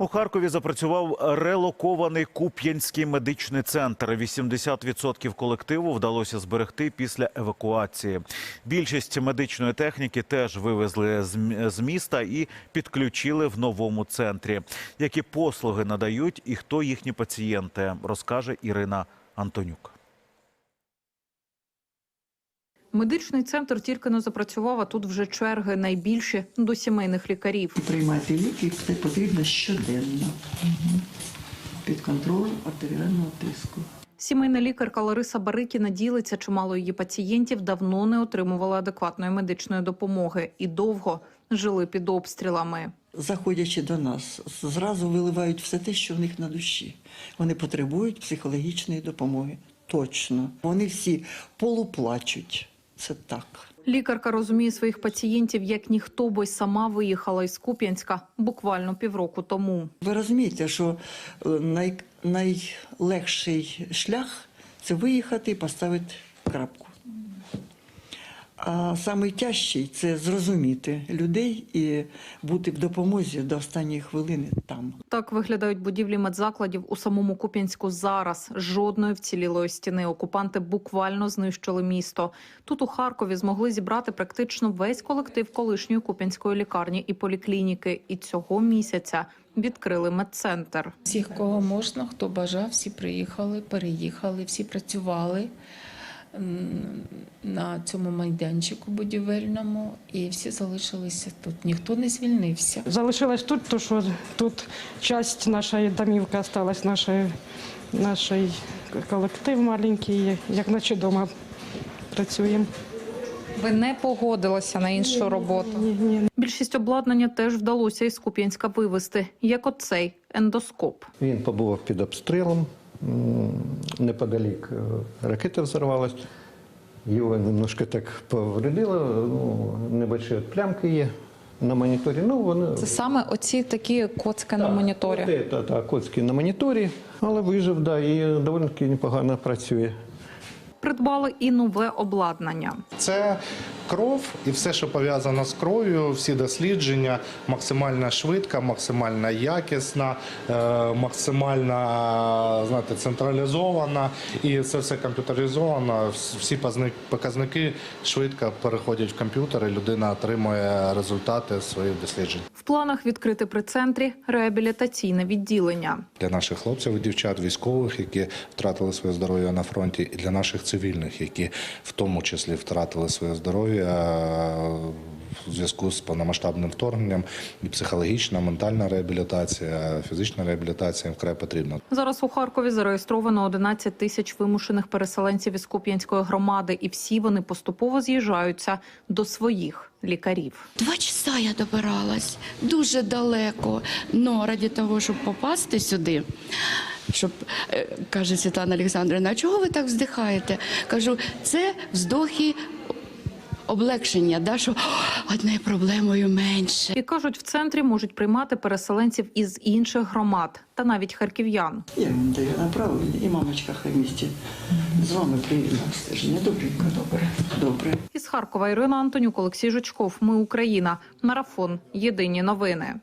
У Харкові запрацював релокований Куп'янський медичний центр. 80% колективу вдалося зберегти після евакуації. Більшість медичної техніки теж вивезли з міста і підключили в новому центрі. Які послуги надають і хто їхні пацієнти, розкаже Ірина Антонюк. Медичний центр тільки не запрацював, а тут вже черги найбільші до сімейних лікарів. Приймати ліки це потрібно щоденно. Під контролем артеріального тиску. Сімейна лікарка Лариса Барикіна ділиться, чимало її пацієнтів давно не отримували адекватної медичної допомоги і довго жили під обстрілами. Заходячи до нас, зразу виливають все те, що в них на душі. Вони потребують психологічної допомоги. Точно. Вони всі полуплачуть. Це так. Лікарка розуміє своїх пацієнтів як ніхто, бо й сама виїхала із Куп'янська буквально півроку тому. Ви розумієте, що е, най, найлегший шлях це виїхати і поставити крапку. А найтяжчий це зрозуміти людей і бути в допомозі до останньої хвилини там. Так виглядають будівлі медзакладів у самому Куп'янську зараз. Жодної вцілілої стіни. Окупанти буквально знищили місто. Тут у Харкові змогли зібрати практично весь колектив колишньої Куп'янської лікарні і поліклініки. І цього місяця відкрили медцентр. Всіх, кого можна, хто бажав, всі приїхали, переїхали, всі працювали на цьому майданчику будівельному, і всі залишилися тут. Ніхто не звільнився. Залишилась тут, то що тут часть нашої домівки осталась, нашої, нашій колектив маленький, як наче вдома працюємо. Ви не погодилися на іншу роботу. Ні, ні, Більшість обладнання теж вдалося із Куп'янська вивезти, як оцей ендоскоп. Він побував під обстрілом. Неподалік е, ракета взорвалась. Його немножко так повредило. Ну, небольші от плямки є на моніторі. Ну, вони... Це саме оці такі коцки на моніторі. Це, та, та, коцки на моніторі, але вижив, да, і доволі таки непогано працює. Придбали і нове обладнання. Це кров і все, що пов'язано з кров'ю, всі дослідження максимально швидка, максимально якісна, е, максимально знаєте, централізована, і це все комп'ютеризовано. Всі показники швидко переходять в комп'ютер, і людина отримує результати своїх досліджень. В планах відкрити при центрі реабілітаційне відділення. Для наших хлопців і дівчат, військових, які втратили своє здоров'я на фронті, і для наших цивільних, які в тому числі втратили своє здоров'я е, в зв'язку з повномасштабним вторгненням, і психологічна, ментальна реабілітація, фізична реабілітація вкрай потрібна. Зараз у Харкові зареєстровано 11 тисяч вимушених переселенців із Куп'янської громади, і всі вони поступово з'їжджаються до своїх лікарів. Два часа я добиралась дуже далеко. Но раді того, щоб попасти сюди, щоб е, каже Світлана Олександрівна, а чого ви так вздихаєте? Кажу, це вздохи облегшення, да, що «О, проблемою менше. І кажуть, в центрі можуть приймати переселенців із інших громад та навіть харків'ян. Я вам даю направлення, і мамочка хай місті з вами приїде на обстеження. Добренько, добре. Добре. Із Харкова Ірина Антонюк, Олексій Жучков. Ми Україна. Марафон. Єдині новини.